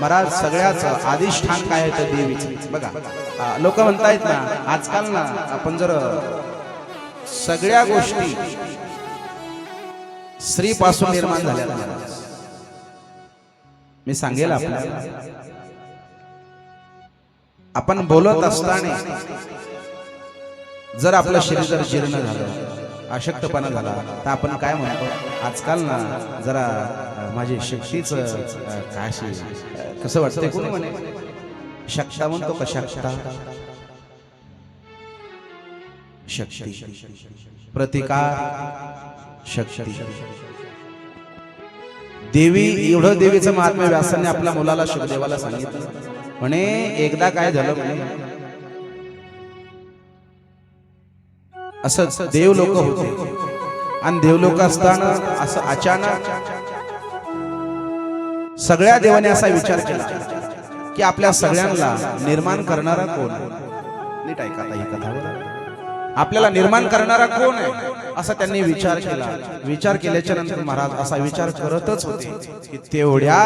महाराज सगळ्याच अधिष्ठान काय तर देवीच? बघा. लोक म्हणतायत ना आजकाल ना आपण जर सगळ्या गोष्टी स्त्री पासून निर्माण झाल्या मी सांगेल आपल्याला. आपण बोलत असताना जर आपलं शरीर जर जीर्ण झालं अशक्तपणा झाला. तर आपण काय म्हणतो? आजकाल ना जरा माझी शक्तीच काशी कसं वाटतंय कोणी म्हणे? शक्ता म्हणतो का शक्ता? शक्ती. प्रतिकार शक्ती. देवी एवढं देवीचं महात्म्य व्यासाने आपल्या मुलाला शुभदेवाला सांगितलं. म्हणे एकदा काय झालं म्हणे? असं देव लोक होते. आणि देव लोक असताना असं अचानक सगळ्या देवाने असा विचार केला की आपल्या सगळ्यांना निर्माण करणारा कोण नीट ऐका ही कथा आपल्याला निर्माण करणारा कोण आहे? असा त्यांनी विचार केला. विचार केल्याच्यानंतर महाराज असा विचार करतच होते की तेवढ्या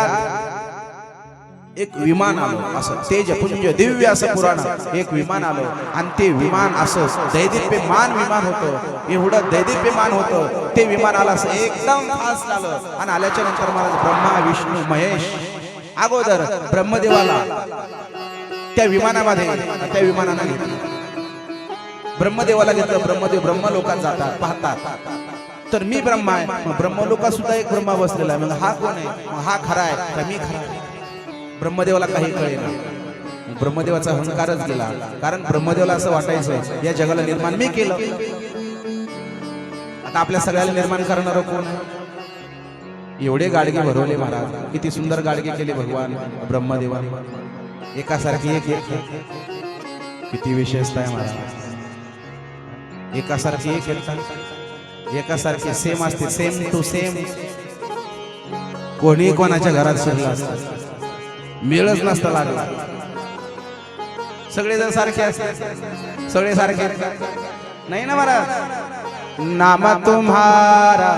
एक विमान आलं असं. तेजपुंज दिव्य असं पुराण. एक विमान आलं. आणि ते विमान असं दैदिप्यमान विमान होतं. एवढं दैदिप्यमान होतं. ते विमान आलं असं एकदम फास्ट आलं. आणि आल्याच्यानंतर महाराज ब्रह्मा विष्णू महेश अगोदर ब्रह्मदेवाला त्या विमानामध्ये त्या विमानाला घेतलं. ब्रह्मदेवाला घेतलं. ब्रह्मदेव ब्रह्म लोकात जातात पाहतात. तर मी ब्रह्मा आहे. ब्रह्मलोकात सुद्धा एक ब्रह्मा बसलेला आहे. मग हा कोण आहे? मग हा खरा आहे. का मी खरा आहे. ब्रह्मदेवाला काही कळेना. ब्रह्मदेवाचा अहंकारच गेला. कारण ब्रह्मदेवाला असं वाटायचं या जगाला निर्माण मी केलं. आता आपल्या सगळ्याला निर्माण करणार कोण? एवढे गाडगे भरवले महाराज. किती सुंदर गाडगे केले भगवान ब्रह्मदेवा एकासारखी एक एक किती विशेषता आहे महाराज. एकासारखी एक एक. एकासारखी सेम असते सेम टू सेम कोणी कोणाच्या घरात सुरला असतं? मेळच नसता लागला. सगळे जण सारखे असते सगळे सारखे नाही ना महाराज? नाम तुम्हारा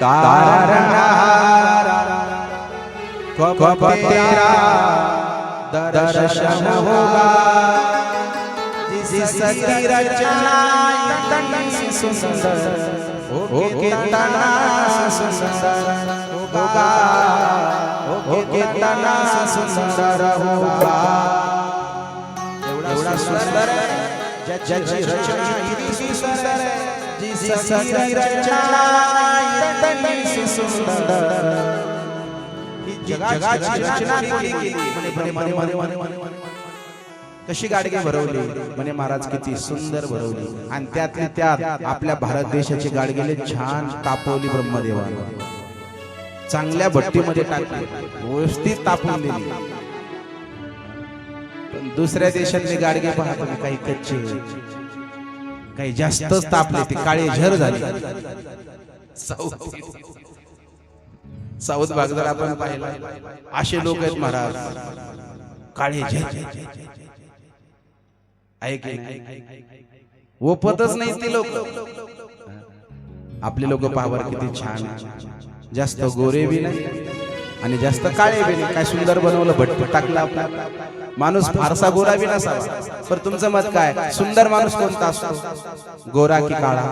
तारणारा तेरा दर्शन होगा। जिसकी रचना सुंदर हो तना सुंदर होगा। हो कितना सुंदर होता एवढा सुंदर ज्याची रचना इतकी सुंदर रचना सुंदर जगाची रचना कोणी केली? म्हणे म्हणे म्हणे म्हणे म्हणे कशी गाडगे भरवली? म्हणे महाराज किती सुंदर भरवली. आणि त्यातल्या त्यात आपल्या भारत देशाची गाडगेले छान तापवली ब्रह्मदेवाने. चांगल्या भट्टीमध्ये टाकली. व्यवस्थित तापून दिली. पण दुसऱ्या देशातले गाडगे पाहतो काही कच्चे. काही जास्तच तापले ते काळे झर झाले. साऊथ भाग जर आपण पाहिला. असे लोक आहेत महाराज. काळे ऐक ओपतच नाही ते लोक. आपले लोक पाहावर किती छान. जास्त गोरे बी नाही. आणि जास्त काळे बी नाही. काय सुंदर बनवलं भट्ट टाकलं आपला. माणूस फारसा गोरा बी नसावा. पण तुमचं मत काय? सुंदर माणूस कोणता असतो? गोरा की काळा?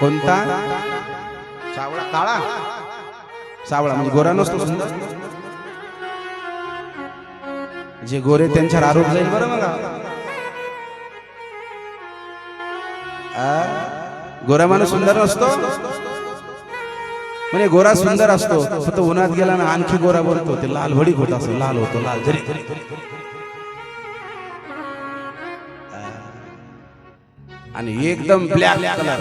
कोणता? सावळा काळा. सावळा म्हणजे गोरा नसतो सुंदर? जे गोरे त्यांच्यावर आरोप जाईल. बरं बघा. गोरा माणूस सुंदर नसतो म्हणजे गोरा सुंदर असतो फक्त उन्हात गेला ना आणखी गोरा बोलतो ते लाल भडीक होत असतो लाल होतो लाल जरी. आणि एकदम ब्लॅक कलर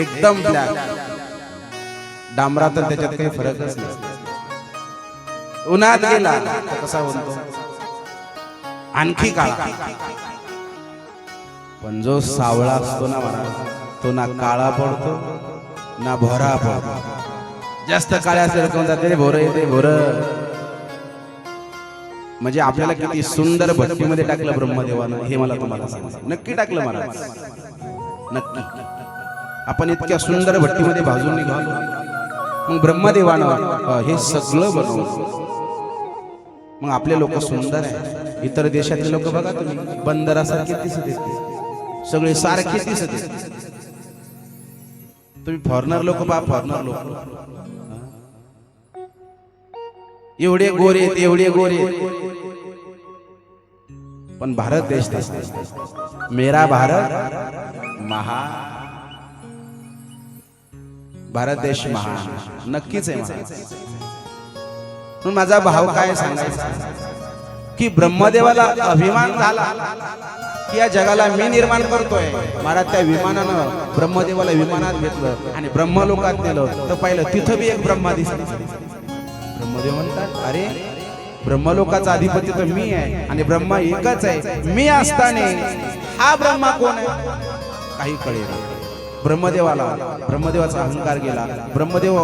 एकदम ब्लॅक डांबरा तर त्याच्यात काही फरकच नाही. उन्हात गेला कसा बोलतो आणखी काळा. पण जो सावळा असतो ना महाराज तो ना काळा पडतो ना भोरा पडतो. जास्त काळ्या असेल कोणता भोर येते भोर. म्हणजे आपल्याला किती सुंदर भट्टीमध्ये टाकलं ब्रह्मदेवानं हे मला तुम्हाला सांगायचं नक्की टाकलं मला नक्की. आपण इतक्या सुंदर भट्टीमध्ये भाजून निघालो. मग ब्रह्मदेवानं हे सगळं बनवलं. मग आपले लोक सुंदर आहे इतर देशातले लोक बघा तुम्ही बंदरासारखे दिसत येते सगळे सारखे दिसत तुम्ही फॉरनर लोक बा फॉरनर लोक. एवढे गोरे एवढे गोरे पण भारत देश देश मेरा भारत महा. भारत देश महा. नक्कीच आहे माझा भाव काय सांगायचा? की ब्रह्मदेवाला अभिमान झाला. या जगाला मी निर्माण करतोय. मला त्या विमानानं ब्रह्मदेवाला विमानात घेतलं आणि ब्रह्मलोकात नेलं. तर पाहिलं तिथं बी एक ब्रह्मा दिसत ब्रह्मदेव म्हणतात अरे ब्रह्मलोकाचा अधिपती तर मी आहे आणि ब्रह्मा एकच आहे. मी असताना हा ब्रह्मा कोण आहे? काही कळेल ब्रह्मदेवाला ब्रह्मदेवाचा अहंकार गेला. ब्रह्मदेव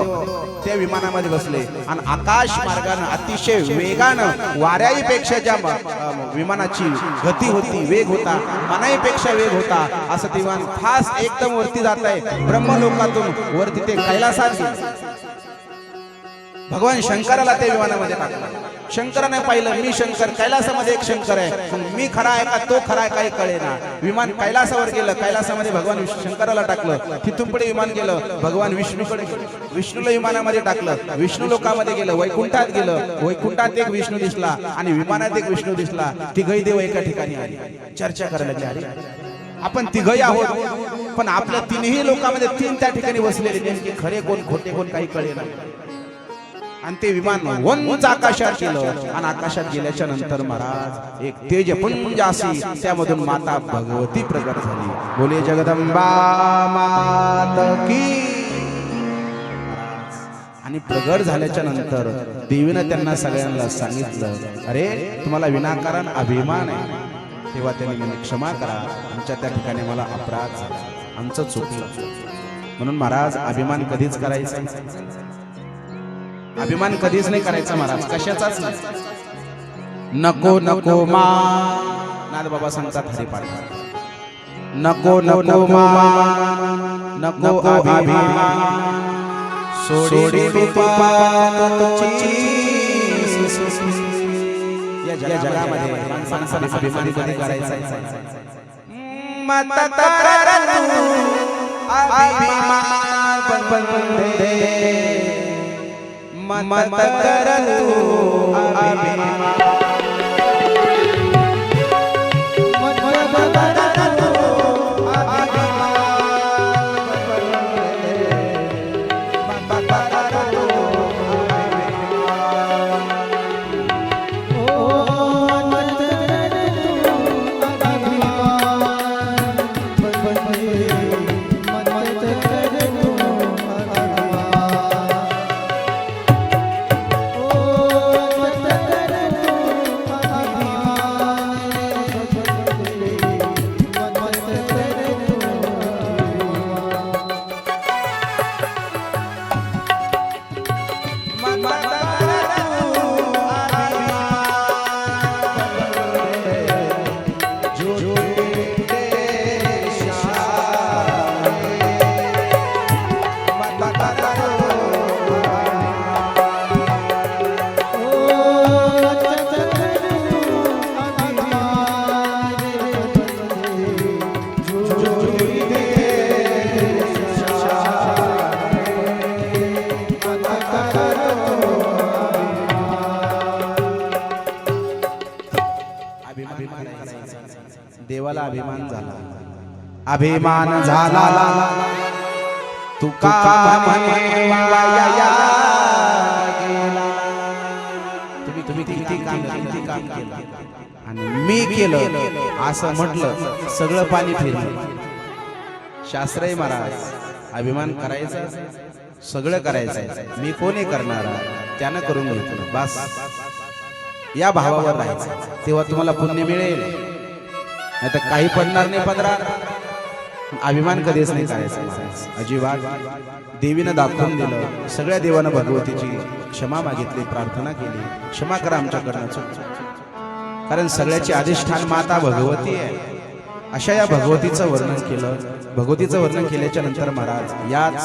त्या विमानामध्ये बसले. आणि आकाश मार्गानं अतिशय वेगानं वाऱ्याहीपेक्षा ज्या विमानाची गती होती वेग होता मनाईपेक्षा वेग होता असं ते विमान फास्ट एकदम वरती जात आहे. ब्रह्मलोकातून वरती ते कैलासात भगवान शंकराला ते विमानामध्ये टाकलं. शंकराने पाहिलं मी शंकर कैलासामध्ये एक शंकर आहे. मी खरा आहे का तो खरा आहे काही कळेना. विमान कैलासावर गेलं कैलासामध्ये भगवान विष्णू- शंकराला टाकलं. तिथून पुढे विमान गेलं भगवान विष्णूकडे विष्णूला विमानामध्ये टाकलं. विष्णू लोकामध्ये गेलं वैकुंठात गेलं. वैकुंठात एक विष्णू दिसला आणि विमानात एक विष्णू दिसला. तिघही देव एका ठिकाणी आले. चर्चा करायला लागले आपण तिघही आहोत. पण आपल्या तिन्ही लोकांमध्ये तीन त्या ठिकाणी बसलेले नेमके खरे कोण खोटे कोण काही कळेना. आणि ते विमान वंच आकाशात गेलं. आणि आकाशात गेल्याच्यानंतर महाराज एक तेज पुंज अशी त्यामधून माता भगवती प्रकट झाली. बोले जगदंबा मात की. आणि प्रगट झाल्याच्यानंतर देवीनं त्यांना सगळ्यांना सांगितलं अरे तुम्हाला विनाकारण अभिमान आहे. तेव्हा त्यांनी म्हणजे क्षमा करा. आमच्या त्या ठिकाणी मला अपराध झाला. आमचं चुकलं. म्हणून महाराज अभिमान कधीच करायचा. अभिमान कधीच नाही करायचा महाराज. कशाचाच नाही. नको नको मा. नाद बाबा सांगतात हरिपाठ. नको नको मा. नको अभिमान सोडी या जगामध्ये माणसाने अभिमान कधी करायचा मत तारा तू अभिमान देवाला अभिमान झाला. अभिमान झाला. तुका. तुम्ही तुम्ही किती काम किती काम केलं? आणि मी केलं असं म्हटलं सगळं पाणी फिरलं. शास्त्रही महाराज अभिमान करायचा सगळं करायचं. मी कोणी करणार? त्यानं करून घेतलं. बस. या भावावर राहायचं. तेव्हा तुम्हाला पुण्य मिळेल. नाही तर काही पडणार नाही पदरात अभिमान कधीच नाही करायचा अजिबात. देवीनं दाखवून दिलं. सगळ्या देवानं भगवतीची क्षमा मागितली प्रार्थना केली. क्षमा करा आमच्याकडनं. कारण सगळ्याची अधिष्ठान माता भगवती आहे. अशा या भगवतीचं वर्णन केलं. भगवतीचं वर्णन केल्याच्यानंतर महाराज याच